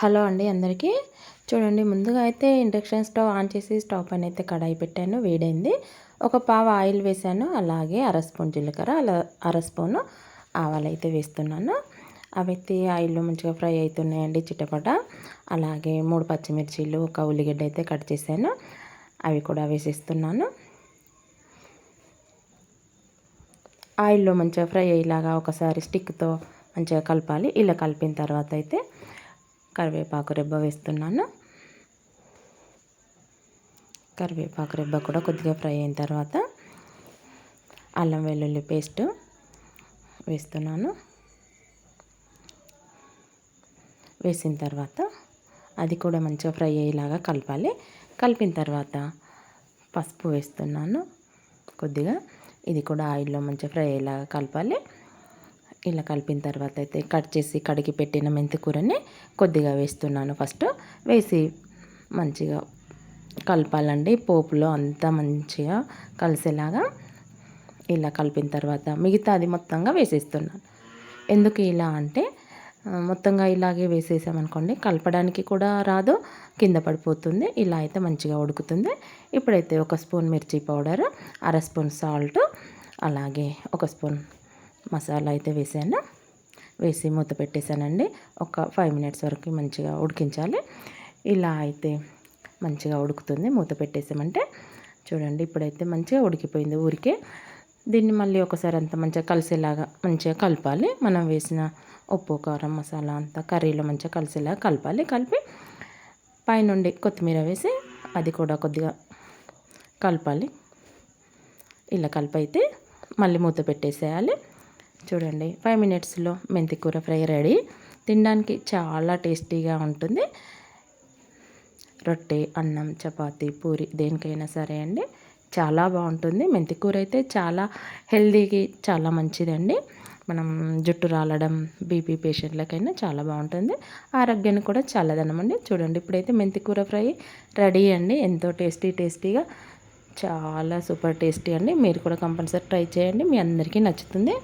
Hello అండి అందరికీ. చూడండి ముందుగా అయితే ఇండక్షన్ స్టవ్ ఆన్ చేసి స్టవ్ పైన అయితే కడాయి పెట్టాను వేడైంది. ఒక పావు ఆయిల్ వేసాను అలాగే అర స్పూన్ జీలకర్ర అలా అర స్పూను ఆవాలు అయితే వేస్తున్నాను. అవి అయితే ఆయిల్లో మంచిగా ఫ్రై అవుతున్నాయండి చిట్టపట అలాగే మూడు పచ్చిమిర్చీలు ఒక ఉల్లిగడ్డ అయితే కట్ చేశాను అవి కూడా వేసేస్తున్నాను. ఆయిల్లో మంచిగా ఫ్రై అయ్యేలాగా ఒకసారి స్టిక్తో మంచిగా కలపాలి. ఇలా కలిపిన తర్వాత అయితే కరివేపాకు రెబ్బ వేస్తున్నాను. కరివేపాకు రెబ్బ కూడా కొద్దిగా ఫ్రై అయిన తర్వాత అల్లం వెల్లుల్లి పేస్ట్ వేస్తున్నాను. వేసిన తర్వాత అది కూడా మంచిగా ఫ్రై అయ్యేలాగా కలపాలి. కలిపిన తర్వాత పసుపు వేస్తున్నాను కొద్దిగా. ఇది కూడా ఆయిల్లో మంచిగా ఫ్రై అయ్యేలాగా కలపాలి. ఇలా కలిపిన తర్వాత అయితే కట్ చేసి కడిగి పెట్టిన మెంతికూరని కొద్దిగా వేస్తున్నాను ఫస్ట్. వేసి మంచిగా కలపాలండి. పోపులో అంతా మంచిగా కలిసేలాగా ఇలా కలిపిన తర్వాత మిగతా అది మొత్తంగా వేసేస్తున్నాను. ఎందుకు ఇలా అంటే మొత్తంగా ఇలాగే వేసేసామనుకోండి కలపడానికి కూడా రాదు కింద పడిపోతుంది ఇలా అయితే మంచిగా ఉడుకుతుంది. ఇప్పుడైతే ఒక స్పూన్ మిర్చి పౌడర్ అర స్పూన్ సాల్ట్ అలాగే ఒక స్పూన్ మసాలా అయితే వేసాను. వేసి మూత పెట్టేశానండి. ఒక ఫైవ్ మినిట్స్ వరకు మంచిగా ఉడికించాలి. ఇలా అయితే మంచిగా ఉడుకుతుంది. మూత పెట్టేసామంటే చూడండి ఇప్పుడైతే మంచిగా ఉడికిపోయింది ఊరికే. దీన్ని మళ్ళీ ఒకసారి అంతా మంచిగా కలిసేలాగా మంచిగా కలపాలి. మనం వేసిన ఉప్పు కారం మసాలా అంతా కర్రీలో మంచిగా కలిసేలాగా కలపాలి. కలిపి పైనుండి కొత్తిమీర వేసి అది కూడా కొద్దిగా కలపాలి. ఇలా కలిపైతే మళ్ళీ మూత పెట్టేసేయాలి. చూడండి ఫైవ్ మినిట్స్లో మెంతి కూర ఫ్రై రెడీ. తినడానికి చాలా టేస్టీగా ఉంటుంది. రొట్టె అన్నం చపాతి పూరి దేనికైనా సరే అండి. చాలా బాగుంటుంది. మెంతి కూర అయితే చాలా హెల్దీకి చాలా మంచిదండి. మనం జుట్టు రాలడం బీపీ పేషెంట్లకైనా చాలా బాగుంటుంది. ఆరోగ్యానికి కూడా చల్లదనం అండి. చూడండి ఇప్పుడైతే మెంతి కూర ఫ్రై రెడీ అండి. ఎంతో టేస్టీ టేస్టీగా చాలా సూపర్ టేస్టీ అండి. మీరు కూడా కంపల్సరీ ట్రై చేయండి. మీ అందరికీ నచ్చుతుంది.